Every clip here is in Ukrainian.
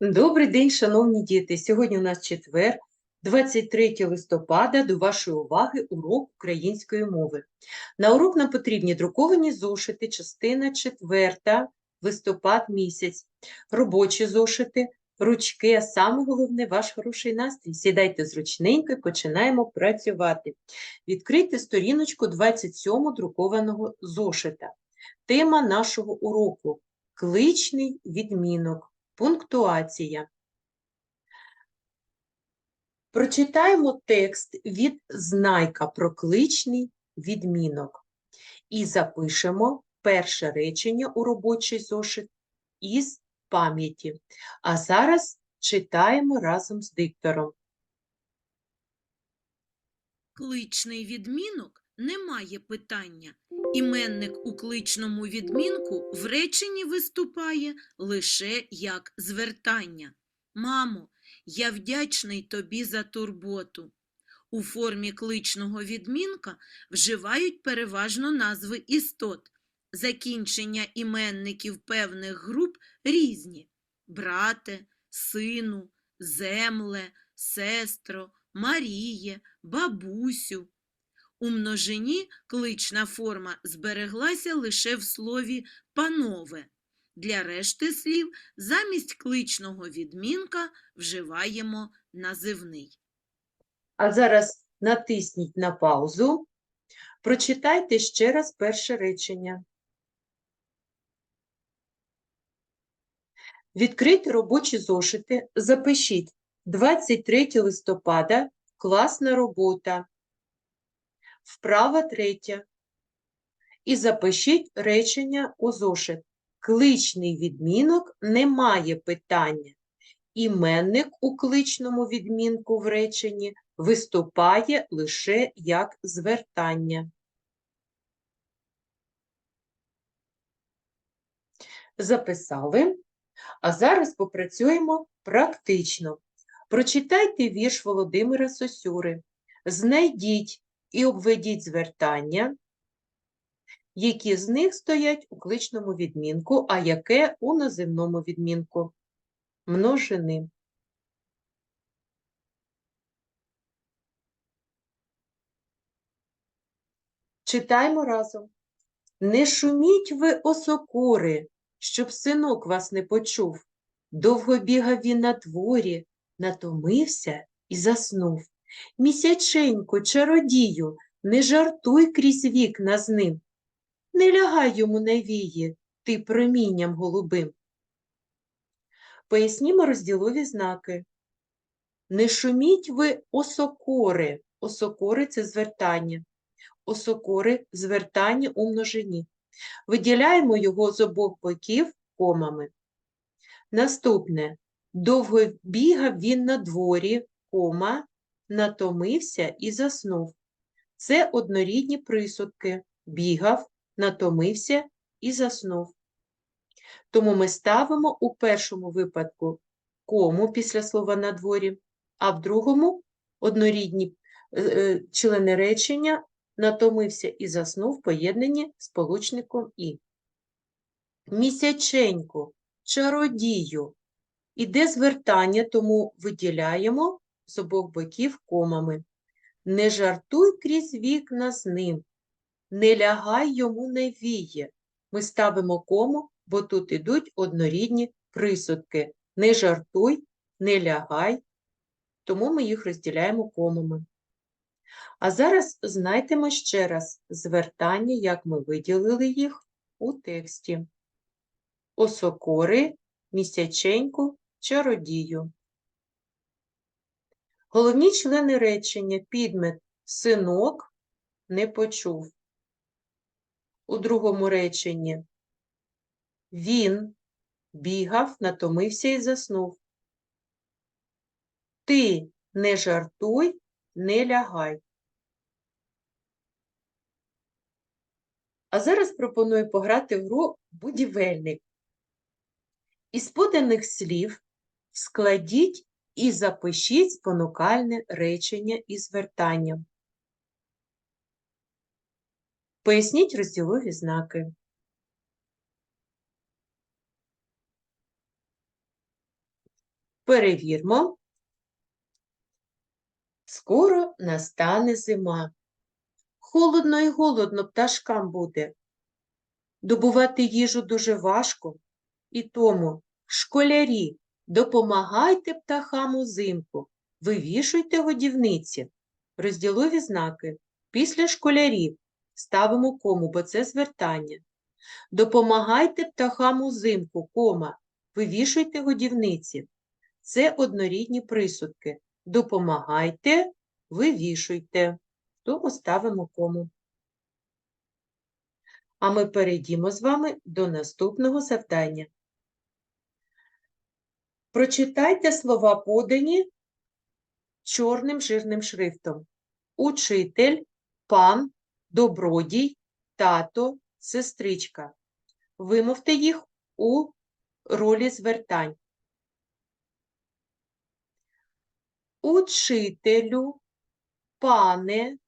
Добрий день, шановні діти! Сьогодні у нас четвер, 23 листопада, до вашої уваги урок української мови. На урок нам потрібні друковані зошити, частина 4, листопад місяць, робочі зошити, ручки, а саме головне ваш хороший настрій. Сідайте зручненько і починаємо працювати. Відкрийте сторіночку 27 друкованого зошита. Тема нашого уроку кличний відмінок. Пунктуація. Прочитаємо текст від знайка про кличний відмінок і запишемо перше речення у робочий зошит із пам'яті. А зараз читаємо разом з диктором. Кличний відмінок не має питання. Іменник у кличному відмінку в реченні виступає лише як звертання. Мамо, я вдячний тобі за турботу. У формі кличного відмінка вживають переважно назви істот. Закінчення іменників певних груп різні: брате, сину, земле, сестро, Маріє, бабусю. У множині клична форма збереглася лише в слові панове. Для решти слів замість кличного відмінка вживаємо називний. А зараз натисніть на паузу. Прочитайте ще раз перше речення. Відкрийте робочі зошити, запишіть 23 листопада, класна робота. Вправа третя. І запишіть речення у зошит. Кличний відмінок не має питання. Іменник у кличному відмінку в реченні виступає лише як звертання. Записали. А зараз попрацюємо практично. Прочитайте вірш Володимира Сосюри. Знайдіть і обведіть звертання, які з них стоять у кличному відмінку, а яке у називному відмінку множини. Читаймо разом. Не шуміть ви, осокори, щоб синок вас не почув. Довго бігав він на дворі, натомився і заснув. Місяченько, чародію, не жартуй крізь вікна з ним. Не лягай йому на вії, ти промінням голубим. Пояснімо розділові знаки. Не шуміть ви осокори. Осокори – це звертання. Осокори – звертання у множині. Виділяємо його з обох боків комами. Наступне. Довго бігав він на дворі, кома, натомився і заснув. Це однорідні присудки. Бігав, натомився і заснув. Тому ми ставимо у першому випадку кому після слова на дворі, а в другому однорідні е, е, члени речення натомився і заснув поєднані сполучником і. Місяченько, чародію. Іде звертання, тому виділяємо з обох боків комами. Не жартуй крізь вікна з ним, не лягай йому на віє. Ми ставимо кому, бо тут ідуть однорідні присудки. Не жартуй, не лягай, тому ми їх розділяємо комами. А зараз знайдемо ще раз звертання, як ми виділили їх у тексті. Осокори, місяченьку, чародію. Головні члени речення підмет синок не почув. У другому реченні він бігав, натомився і заснув. Ти не жартуй, не лягай. А зараз пропоную пограти в гру будівельник. Із поданих слів складіть і запишіть спонукальне речення і звертання. Поясніть розділові знаки. Перевірмо. Скоро настане зима. Холодно і голодно пташкам буде. Добувати їжу дуже важко, і тому, школярі, допомагайте птахам узимку, вивішуйте годівниці, розділові знаки. Після школярів ставимо кому, бо це звертання. Допомагайте птахам узимку, кома, вивішуйте годівниці. Це однорідні присудки. Допомагайте, вивішуйте. Тому ставимо кому. А ми перейдімо з вами до наступного завдання. Прочитайте слова подані чорним жирним шрифтом. Учитель, пан, добродій, тато, сестричка. Вимовте їх у ролі звертань. Учителю, пане,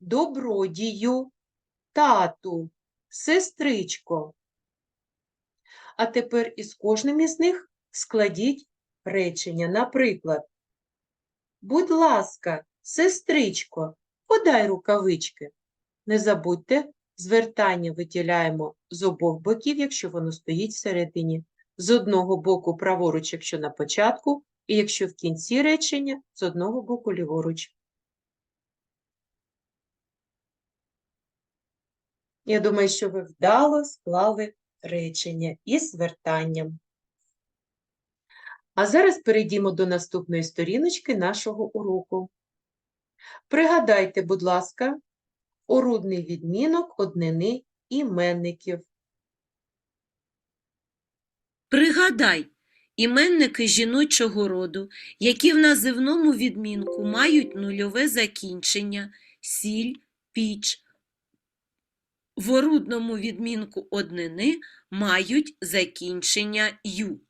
добродію, тату, сестричко. А тепер із кожним із них складіть речення. Наприклад, будь ласка, сестричко, подай рукавички. Не забудьте, звертання виділяємо з обох боків, якщо воно стоїть всередині. З одного боку праворуч, якщо на початку, і якщо в кінці речення, з одного боку ліворуч. Я думаю, що ви вдало склали речення із звертанням. А зараз перейдімо до наступної сторіночки нашого уроку. Пригадайте, будь ласка, орудний відмінок однини іменників. Пригадай, іменники жіночого роду, які в називному відмінку мають нульове закінчення, сіль, піч, в орудному відмінку однини мають закінчення ю.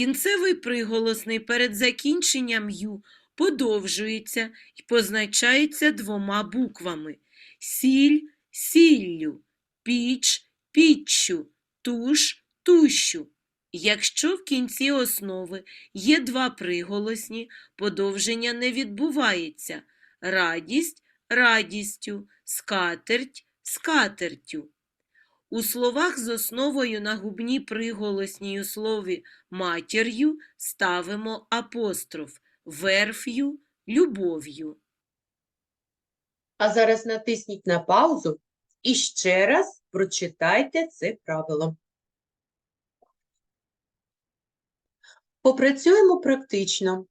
Кінцевий приголосний перед закінченням ю подовжується і позначається двома буквами сіль сіллю, піч піччю, туш тущу. Якщо в кінці основи є два приголосні, подовження не відбувається. Радість радістю, скатерть скатертю. У словах з основою на губній приголосній у слові матір'ю ставимо апостроф верф'ю, любов'ю. А зараз натисніть на паузу і ще раз прочитайте це правило. Попрацюємо практично.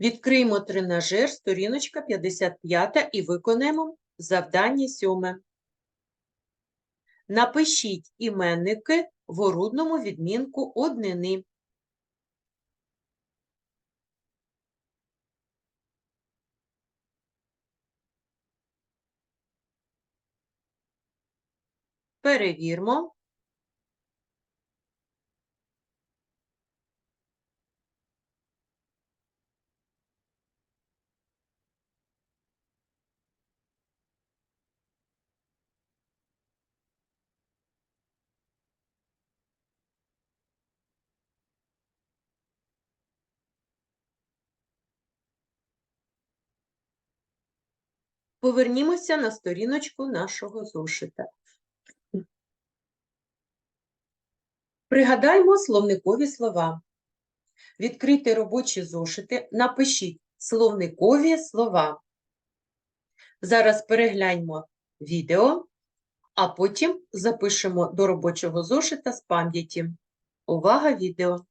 Відкриємо тренажер, сторіночка 55 і виконаємо завдання 7. Напишіть іменники в орудному відмінку однини. Перевірмо. Повернімося на сторіночку нашого зошита. Пригадаймо словникові слова. Відкрийте робочі зошити, напишіть словникові слова. Зараз перегляньмо відео, а потім запишемо до робочого зошита з пам'яті. Увага, відео!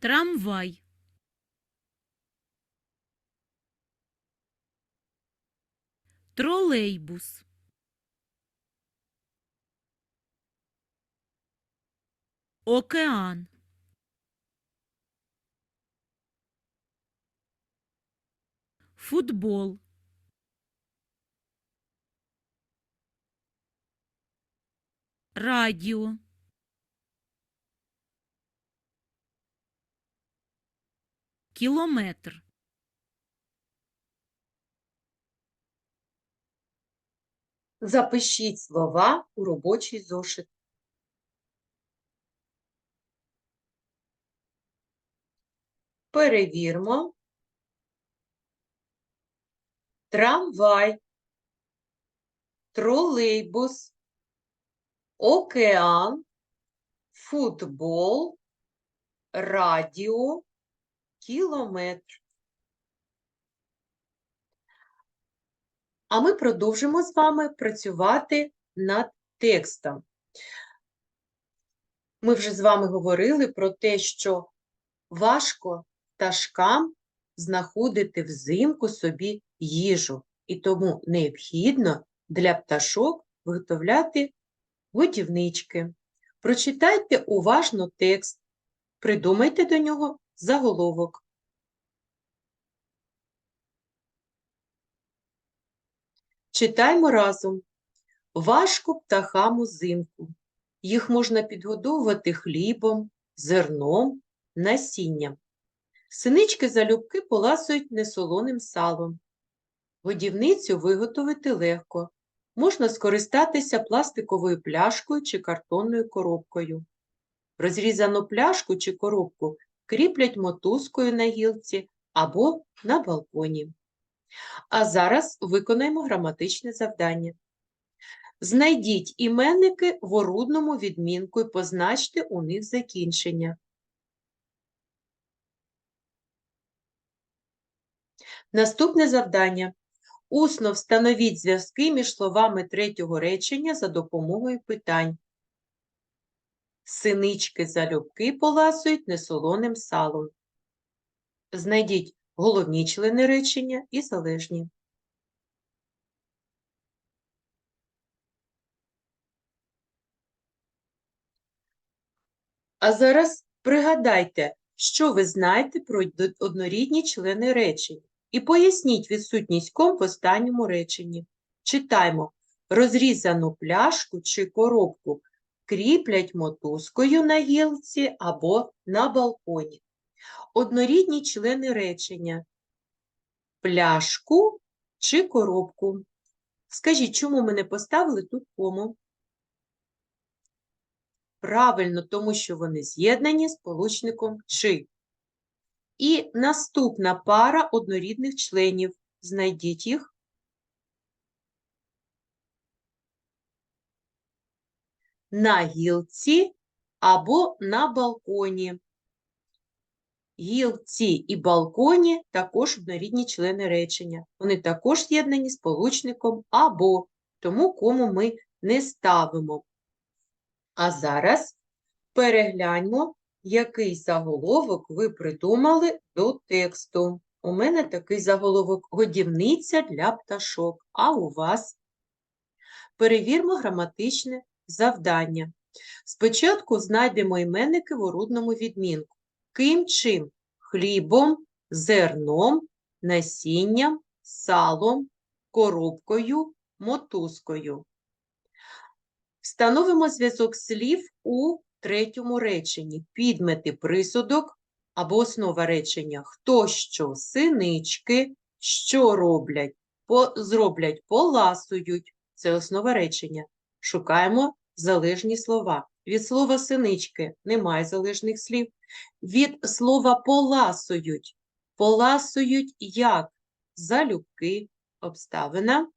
Трамвай. Тролейбус. Океан. Футбол. Радіо. Кілометр. Запишіть слова у робочий зошит. Перевірмо. Трамвай, тролейбус, океан, футбол, радіо, кілометр. А ми продовжимо з вами працювати над текстом. Ми вже з вами говорили про те, що важко пташкам знаходити взимку собі їжу, і тому необхідно для пташок виготовляти годівнички. Прочитайте уважно текст, придумайте до нього заголовок. Читаймо разом. Важко птахам узимку. Їх можна підгодовувати хлібом, зерном, насінням. Синички залюбки поласують несолоним салом. Годівницю виготовити легко. Можна скористатися пластиковою пляшкою чи картонною коробкою. Розрізану пляшку чи коробку кріплять мотузкою на гілці або на балконі. А зараз виконаємо граматичне завдання. Знайдіть іменники в орудному відмінку і позначте у них закінчення. Наступне завдання. Усно встановіть зв'язки між словами третього речення за допомогою питань. Синички залюбки поласують несолоним салом. Знайдіть головні члени речення і залежні. А зараз пригадайте, що ви знаєте про однорідні члени речень, і поясніть відсутність ком в останньому реченні. Читаймо. Розрізану пляшку чи коробку кріплять мотузкою на гілці або на балконі. Однорідні члени речення. Пляшку чи коробку. Скажіть, чому ми не поставили тут кому? Правильно, тому що вони з'єднані сполучником «чи». І наступна пара однорідних членів. Знайдіть їх. На гілці або на балконі. Гілці і балконі також однорідні члени речення. Вони також з'єднані сполучником або, тому кому ми не ставимо. А зараз перегляньмо, який заголовок ви придумали до тексту. У мене такий заголовок годівниця для пташок, а у вас перевірмо граматичне завдання. Спочатку знайдемо іменники в орудному відмінку. Ким чим? Хлібом, зерном, насінням, салом, коробкою, мотузкою. Встановимо зв'язок слів у третьому реченні. Підмети присудок або основа речення. Хто що? Синички. Що роблять? По, зроблять, поласують. Це основа речення. Шукаємо залежні слова. Від слова синички немає залежних слів. Від слова поласують. Поласують як? Залюбки, обставина.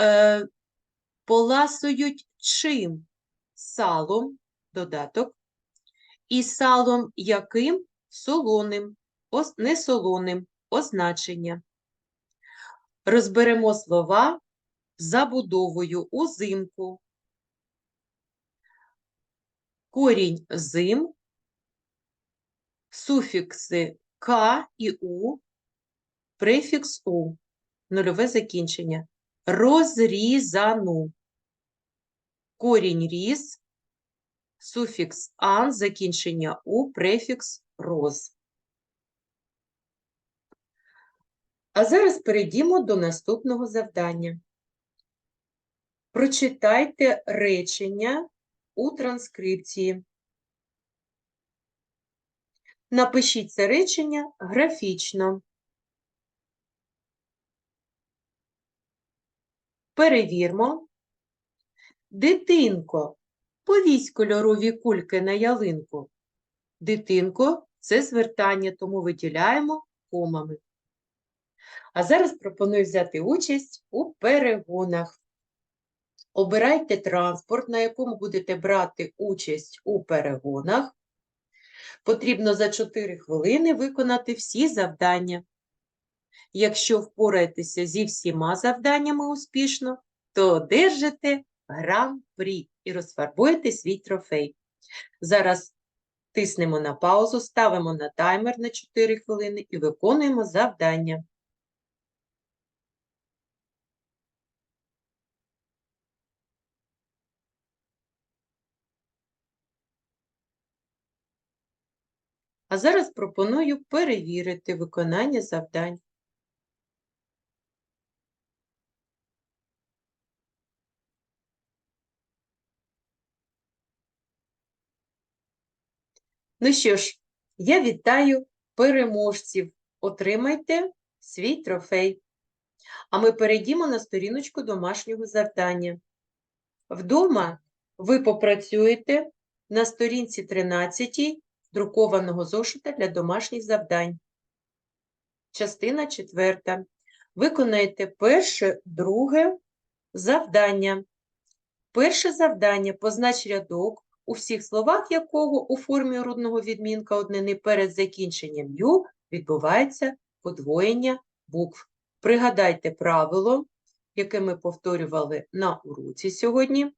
Е, поласують чим? Салом, додаток. І салом яким? Солоним, ос- не означення. Розберемо слова забудовою узимку. Корінь зим, суфікси к і у, префікс у, нульове закінчення. Розрізану. Корінь різ, суфікс ан, закінчення у, префікс роз. А зараз перейдімо до наступного завдання. Прочитайте речення у транскрипції. Напишіть це речення графічно. Перевірмо. Дитинко, повісь кольорові кульки на ялинку. Дитинко це звертання, тому виділяємо комами. А зараз пропоную взяти участь у перегонах. Обирайте транспорт, на якому будете брати участь у перегонах. Потрібно за 4 хвилини виконати всі завдання. Якщо впораєтеся зі всіма завданнями успішно, то одержите гран-прі і розфарбуєте свій трофей. Зараз тиснемо на паузу, ставимо на таймер на 4 хвилини і виконуємо завдання. А зараз пропоную перевірити виконання завдань. Ну що ж, я вітаю переможців. Отримайте свій трофей. А ми перейдімо на сторіночку домашнього завдання. Вдома ви попрацюєте на сторінці 13 друкованого зошита для домашніх завдань. Частина 4. Виконаєте перше, друге завдання. Перше завдання познач рядок, у всіх словах якого у формі рудного відмінка однини перед закінченням «ю» відбувається подвоєння букв. Пригадайте правило, яке ми повторювали на уроці сьогодні,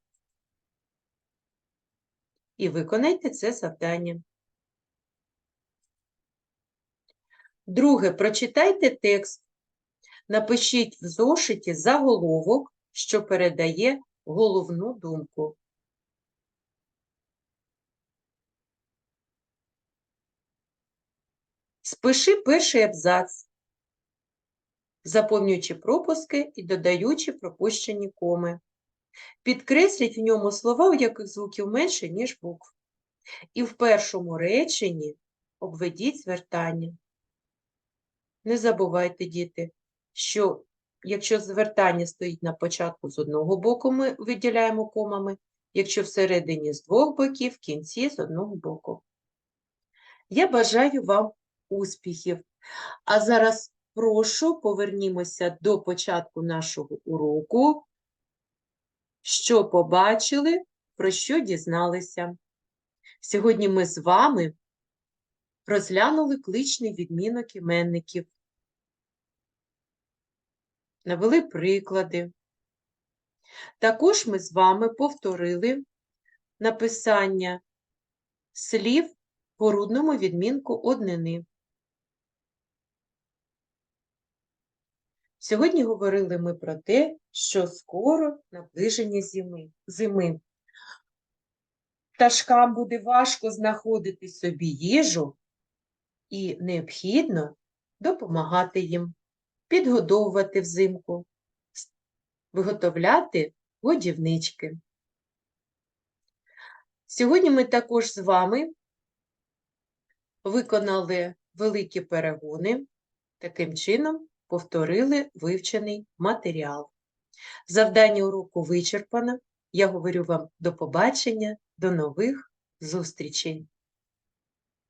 і виконайте це завдання. Друге, прочитайте текст. Напишіть в зошиті заголовок, що передає головну думку. Спиши перший абзац, заповнюючи пропуски і додаючи пропущені коми. Підкресліть в ньому слова, у яких звуків менше, ніж букв. І в першому реченні обведіть звертання. Не забувайте, діти, що якщо звертання стоїть на початку з одного боку, ми виділяємо комами, якщо всередині з двох боків, в кінці з одного боку. Я бажаю вам успіхів. А зараз прошу повернімося до початку нашого уроку. Що побачили, про що дізналися. Сьогодні ми з вами розглянули кличний відмінок іменників, навели приклади. Також ми з вами повторили написання слів по рудному відмінку однини. Сьогодні говорили ми про те, що скоро наближення зими. Пташкам буде важко знаходити собі їжу, і необхідно допомагати їм, підгодовувати взимку, виготовляти годівнички. Сьогодні ми також з вами виконали великі перегони, таким чином повторили вивчений матеріал. Завдання уроку вичерпано. Я говорю вам до побачення, до нових зустрічей.